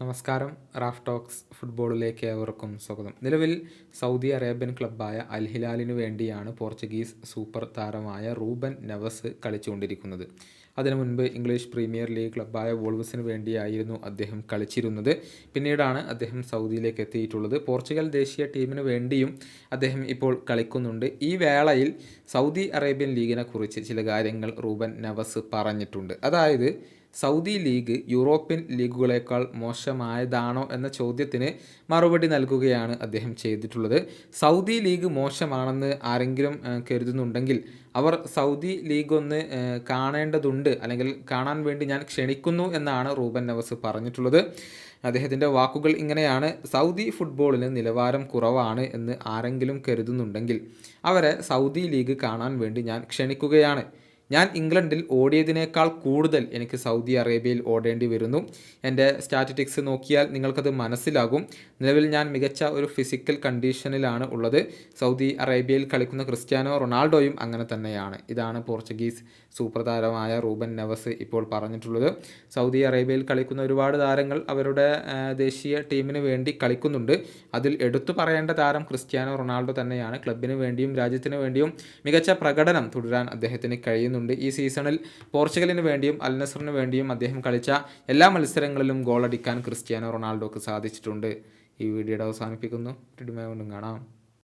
നമസ്കാരം. Raf talks ഫുട്ബോളിലേക്ക് ഏവർക്കും സ്വാഗതം. നിലവിൽ സൗദി അറേബ്യൻ ക്ലബ്ബായ അൽ ഹിലാലിനു വേണ്ടിയാണ് പോർച്ചുഗീസ് സൂപ്പർ താരമായ റൂബൻ നവസ് കളിച്ചുകൊണ്ടിരിക്കുന്നത്. അതിനു മുൻപ് ഇംഗ്ലീഷ് പ്രീമിയർ ലീഗ് ക്ലബ്ബായ വോൾവസിന് വേണ്ടിയായിരുന്നു അദ്ദേഹം കളിച്ചിരുന്നത്. പിന്നീടാണ് അദ്ദേഹം സൗദിയിലേക്ക് എത്തിയിട്ടുള്ളത്. പോർച്ചുഗൽ ദേശീയ ടീമിന് വേണ്ടിയും അദ്ദേഹം ഇപ്പോൾ കളിക്കുന്നുണ്ട്. ഈ വേളയിൽ സൗദി അറേബ്യൻ ലീഗിനെക്കുറിച്ച് ചില കാര്യങ്ങൾ റൂബൻ നവസ് പറഞ്ഞിട്ടുണ്ട്. അതായത് സൗദി ലീഗ് യൂറോപ്യൻ ലീഗുകളേക്കാൾ മോശമായതാണോ എന്ന ചോദ്യത്തിന് മറുപടി നൽകുകയാണ് അദ്ദേഹം ചെയ്തിട്ടുള്ളത്. സൗദി ലീഗ് മോശമാണെന്ന് ആരെങ്കിലും കരുതുന്നുണ്ടെങ്കിൽ അവർ സൗദി ലീഗ് ഒന്ന് കാണേണ്ടതുണ്ട് അല്ലെങ്കിൽ കാണാൻ വേണ്ടി ഞാൻ ക്ഷണിക്കുന്നു എന്നാണ് റൂബൻ നവസ് പറഞ്ഞിട്ടുള്ളത്. അദ്ദേഹത്തിന്റെ വാക്കുകൾ ഇങ്ങനെയാണ്. സൗദി ഫുട്ബോളിന് നിലവാരം കുറവാണ് എന്ന് ആരെങ്കിലും കരുതുന്നുണ്ടെങ്കിൽ അവരെ സൗദി ലീഗ് കാണാൻ വേണ്ടി ഞാൻ ക്ഷണിക്കുകയാണ്. ഞാൻ ഇംഗ്ലണ്ടിൽ ഓടിയതിനേക്കാൾ കൂടുതൽ എനിക്ക് സൗദി അറേബ്യയിൽ ഓടേണ്ടി വരുന്നു. എന്റെ സ്റ്റാറ്റിറ്റിക്സ് നോക്കിയാൽ നിങ്ങൾക്കത് മനസ്സിലാകും. നിലവിൽ ഞാൻ മികച്ച ഒരു ഫിസിക്കൽ കണ്ടീഷനിലാണ് ഉള്ളത്. സൗദി അറേബ്യയിൽ കളിക്കുന്ന ക്രിസ്ത്യാനോ റൊണാൾഡോയും അങ്ങനെ തന്നെയാണ്. ഇതാണ് പോർച്ചുഗീസ് സൂപ്പർ താരമായ റൂബൻ നവസ് ഇപ്പോൾ പറഞ്ഞിട്ടുള്ളത്. സൗദി അറേബ്യയിൽ കളിക്കുന്ന ഒരുപാട് താരങ്ങൾ അവരുടെ ദേശീയ ടീമിന് വേണ്ടി കളിക്കുന്നുണ്ട്. അതിൽ എടുത്തു പറയേണ്ട താരം ക്രിസ്ത്യാനോ റൊണാൾഡോ തന്നെയാണ്. ക്ലബിന് വേണ്ടിയും രാജ്യത്തിന് വേണ്ടിയും മികച്ച പ്രകടനം തുടരാൻ അദ്ദേഹത്തിന് കഴിയുന്നുണ്ട് ഈ സീസണിൽ പോർച്ചുഗലിന് വേണ്ടിയും അൽ നസറിന് വേണ്ടിയും അദ്ദേഹം കളിച്ച എല്ലാ മത്സരങ്ങളിലും ഗോളടിക്കാൻ ക്രിസ്ത്യാനോ റൊണാൾഡോക്ക് സാധിച്ചിട്ടുണ്ട്. ഈ വീഡിയോയുടെ അവസാനിപ്പിക്കുന്നു. കാണാം.